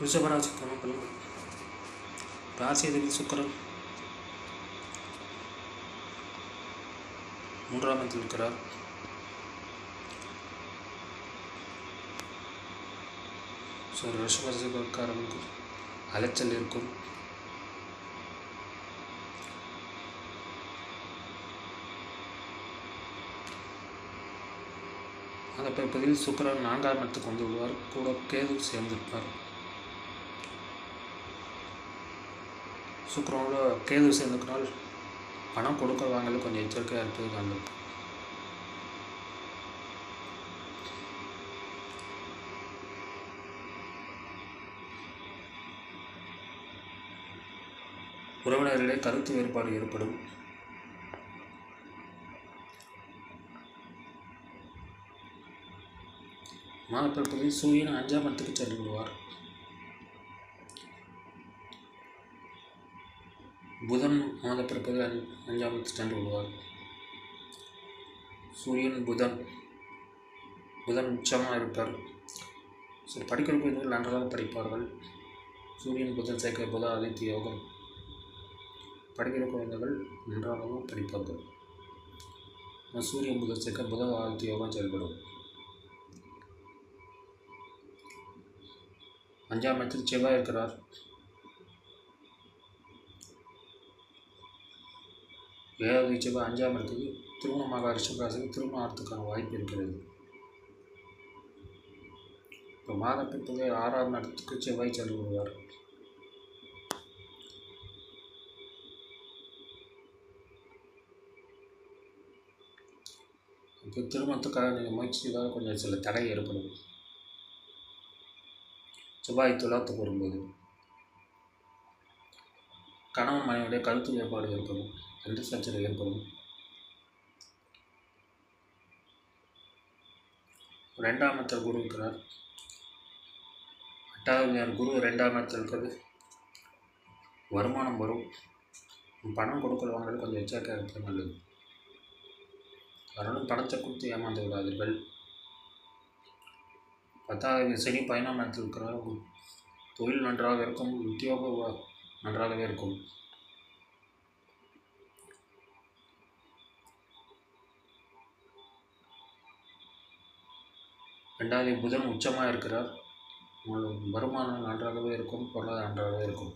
ரிஷபராசி கணக்கில் ராசியதிபதி சுக்கரன். மூன்றாம் இடத்தில் இருக்கிறார். ஸோ ரிஷபராசிக்காரனுக்கு அலைச்சல் இருக்கும். அதை பதில் சுக்கரன் நான்காம் இடத்துக்கு வந்து விடுவார் கூட கேது சேர்ந்திருப்பார். சுக்கரோட கேது சேர்ந்துக்கிறனால பணம் கொடுக்க வாங்கல கொஞ்சம் எச்சரிக்கையாக இருப்பது நல்லது. உறவினர்களிடையே கருத்து வேறுபாடு ஏற்படும். மாதப்பிறப்பதில் சூரியன் அஞ்சாம் இடத்துக்கு சென்று விடுவார் புதன் மாதப்பிறப்பதில் அஞ் அஞ்சாம் இடத்துக்கு சென்று விடுவார் சூரியன் புதன் புதன் உச்சமாக இருப்பார். ஸோ படிக்கிற குழந்தைகள் நன்றாக படிப்பார்கள். சூரியன் புதன் சேர்க்க புத அனைத்து யோகம். படிக்கிற குழந்தைகள் நன்றாகவும் படிப்பார்கள். சூரியன் புதன் சேர்க்க புத ஆதித்ய யோகம் செயல்படும். அஞ்சாம் இடத்தில் செவ்வாய் இருக்கிறார். ஏழாவது செவ்வாய் அஞ்சாம் இடத்துக்கு திருமணமாக ரிஷபராசிக்கு திருமணம் ஆகிறதுக்கான வாய்ப்பு இருக்கிறது. இப்போ மாத பிற்பகை ஆறாம் இடத்துக்கு செவ்வாய் சென்று வருவார் இப்போ திருமணத்துக்காக நீங்கள் முயற்சி செய்தால் கொஞ்சம் சில தடை ஏற்படும். செவ்வாய் துலாத்துக்கு வரும்போது கணவன் மனைவியுடைய கருத்து வேறுபாடு ஏற்படும். ரெண்டு சச்சரவு ஏற்படும் ரெண்டாம் இடத்தில் குரு இருக்கிறார். எட்டாவது குரு ரெண்டாம் இடத்தில் இருக்கிறது. வருமானம் வரும். பணம் கொடுக்குறவங்களுக்கு கொஞ்சம் எச்சரிக்கையாக இருக்கிறது நல்லது. அதனால பணத்தை கொடுத்து ஏமாந்து விடாதீர்கள். பத்தாவது சனி பயணம் இடத்தில் இருக்கிறார். தொழில் நன்றாக இருக்கும் உத்தியோக நன்றாகவே இருக்கும். ரெண்டாவது புதன் உச்சமாக இருக்கிறார். உங்கள் வருமானம் நன்றாகவே இருக்கும் பொருளாதாரம் நன்றாகவே இருக்கும்.